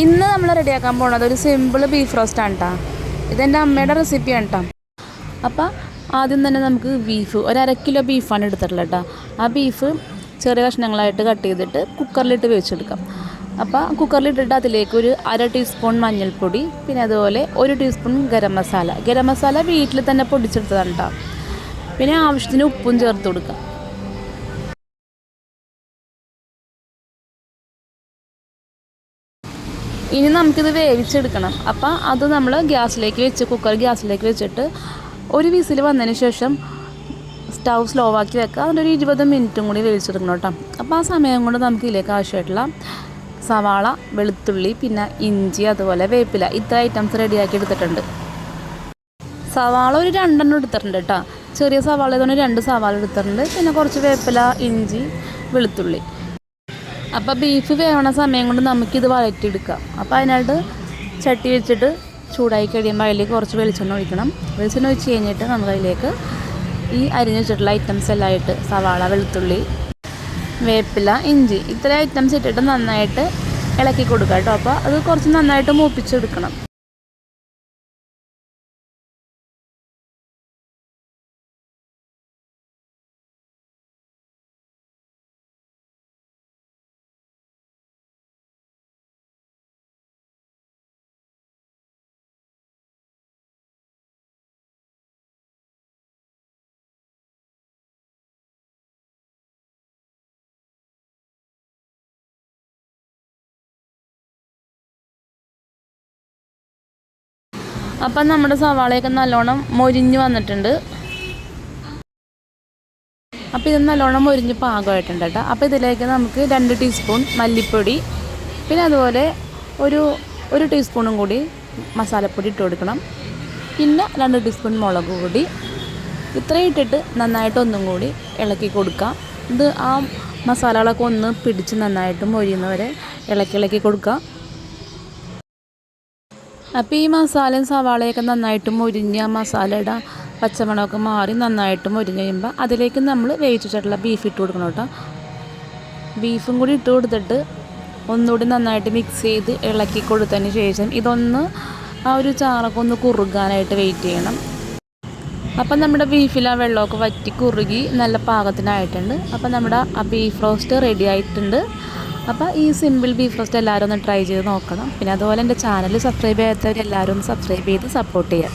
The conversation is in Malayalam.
ഇന്ന് നമ്മൾ റെഡിയാക്കാൻ പോകുന്നത് ഒരു സിമ്പിൾ ബീഫ് റോസ്റ്റ് റോസ്റ്റാണ് കേട്ടോ ഇതെന്റെ അമ്മയുടെ റെസിപ്പിയാണ് കേട്ടോ അപ്പോൾ ആദ്യം തന്നെ നമുക്ക് ബീഫ് ഒരു അര കിലോ ബീഫാണ് എടുത്തിട്ടുള്ളത് കേട്ടോ ആ ബീഫ് ചെറിയ കഷ്ണങ്ങളായിട്ട് കട്ട് ചെയ്തിട്ട് കുക്കറിലിട്ട് വേവിച്ചെടുക്കാം. അപ്പോൾ കുക്കറിലിട്ടിട്ട് അതിലേക്ക് ഒരു അര ടീസ്പൂൺ മഞ്ഞൾപ്പൊടി പിന്നെ അതുപോലെ ഒരു ടീസ്പൂൺ ഗരം മസാല. ഗരം മസാല വീട്ടിൽ തന്നെ പൊടിച്ചെടുത്തതാണ് കേട്ടോ പിന്നെ ആവശ്യത്തിന് ഉപ്പും ചേർത്ത് കൊടുക്കാം. ഇനി നമുക്കിത് വേവിച്ചെടുക്കണം. അപ്പോൾ അത് നമ്മൾ ഗ്യാസിലേക്ക് വെച്ച് കുക്കർ ഗ്യാസിലേക്ക് വെച്ചിട്ട് ഒരു വിസിൽ വന്നതിന് ശേഷം സ്റ്റൗ സ്ലോ ആക്കി വെക്കുക അതിന്റെ ഒരു ഇരുപത് മിനിറ്റും കൂടി വേവിച്ചെടുക്കണം കേട്ടോ. അപ്പോൾ ആ സമയം കൊണ്ട് നമുക്ക് ഇതിലേക്ക് ആവശ്യമായിട്ടുള്ള സവാള വെളുത്തുള്ളി പിന്നെ ഇഞ്ചി അതുപോലെ വേപ്പില ഇത്ര ഐറ്റംസ് റെഡിയാക്കി എടുത്തിട്ടുണ്ട്. സവാള ഒരു രണ്ടെണ്ണം എടുത്തിട്ടുണ്ട് കേട്ടോ. ചെറിയ സവാള ഇതുകൊണ്ട് രണ്ട് സവാള എടുത്തിട്ടുണ്ട്. പിന്നെ കുറച്ച് വേപ്പില ഇഞ്ചി വെളുത്തുള്ളി. അപ്പോൾ ബീഫ് വേവണ സമയം കൊണ്ട് നമുക്കിത് വഴറ്റിയെടുക്കാം. അപ്പോൾ അതിനായിട്ട് ചട്ടി വെച്ചിട്ട് ചൂടായി കഴിയുമ്പോൾ അതിലേക്ക് കുറച്ച് വെളിച്ചെണ്ണ ഒഴിക്കണം. വെളിച്ചെണ്ണ ഒഴിച്ച് കഴിഞ്ഞിട്ട് നമുക്ക് അതിലേക്ക് ഈ അരിഞ്ഞ് വെച്ചിട്ടുള്ള ഐറ്റംസ് എല്ലാം ആയിട്ട് സവാള വെളുത്തുള്ളി വേപ്പില ഇഞ്ചി ഇത്ര ഐറ്റംസ് ഇട്ടിട്ട് നന്നായിട്ട് ഇളക്കി കൊടുക്കുക കേട്ടോ. അപ്പോൾ അത് കുറച്ച് നന്നായിട്ട് മൂപ്പിച്ചെടുക്കണം. അപ്പം നമ്മുടെ സവാളയൊക്കെ നല്ലോണം മൊരിഞ്ഞ് വന്നിട്ടുണ്ട്. അപ്പോൾ ഇത് നല്ലോണം മൊരിഞ്ഞ് പാകമായിട്ടുണ്ട് കേട്ടോ. അപ്പോൾ ഇതിലേക്ക് നമുക്ക് രണ്ട് ടീസ്പൂൺ മല്ലിപ്പൊടി പിന്നെ അതുപോലെ ഒരു ഒരു ടീസ്പൂണും കൂടി മസാലപ്പൊടി ഇട്ട് കൊടുക്കണം. പിന്നെ രണ്ട് ടീസ്പൂൺ മുളക് പൊടി. ഇത്രയും ഇട്ടിട്ട് നന്നായിട്ട് ഒന്നും കൂടി ഇളക്കി കൊടുക്കാം. ഇത് ആ മസാലകളൊക്കെ ഒന്ന് പിടിച്ച് നന്നായിട്ട് മൊരിയുന്നവരെ ഇളക്കി ഇളക്കി കൊടുക്കുക അപ്പോൾ ഈ മസാലയും സവാളയൊക്കെ നന്നായിട്ട് മുരിഞ്ഞ് മസാലയുടെ പച്ചമുളകൊക്കെ മാറി നന്നായിട്ട് മുരിഞ്ഞ് കഴിയുമ്പോൾ അതിലേക്ക് നമ്മൾ വേവിച്ചിട്ടുള്ള ബീഫ് ഇട്ട് കൊടുക്കണം കേട്ടോ. ബീഫും കൂടി ഇട്ട് കൊടുത്തിട്ട് ഒന്നുകൂടി നന്നായിട്ട് മിക്സ് ചെയ്ത് ഇളക്കി കൊടുത്തതിന് ശേഷം ഇതൊന്ന് ആ ഒരു ചാറൊക്കെ ഒന്ന് കുറുകാനായിട്ട് വെയിറ്റ് ചെയ്യണം. അപ്പം നമ്മുടെ ബീഫിൽ ആ വെള്ളമൊക്കെ വറ്റി കുറുകി നല്ല പാകത്തിനായിട്ടുണ്ട്. അപ്പം നമ്മുടെ ആ ബീഫ് റോസ്റ്റ് റെഡി ആയിട്ടുണ്ട്. അപ്പോൾ ഈ സിമ്പിൾ ബീഫ് റോസ്റ്റ് എല്ലാവരും ഒന്ന് ട്രൈ ചെയ്ത് നോക്കണം. പിന്നെ അതുപോലെ എന്റെ ചാനൽ സബ്സ്ക്രൈബ് ചെയ്യാത്തവർ എല്ലാവരും ഒന്ന് സബ്സ്ക്രൈബ് ചെയ്ത് സപ്പോർട്ട് ചെയ്യാം.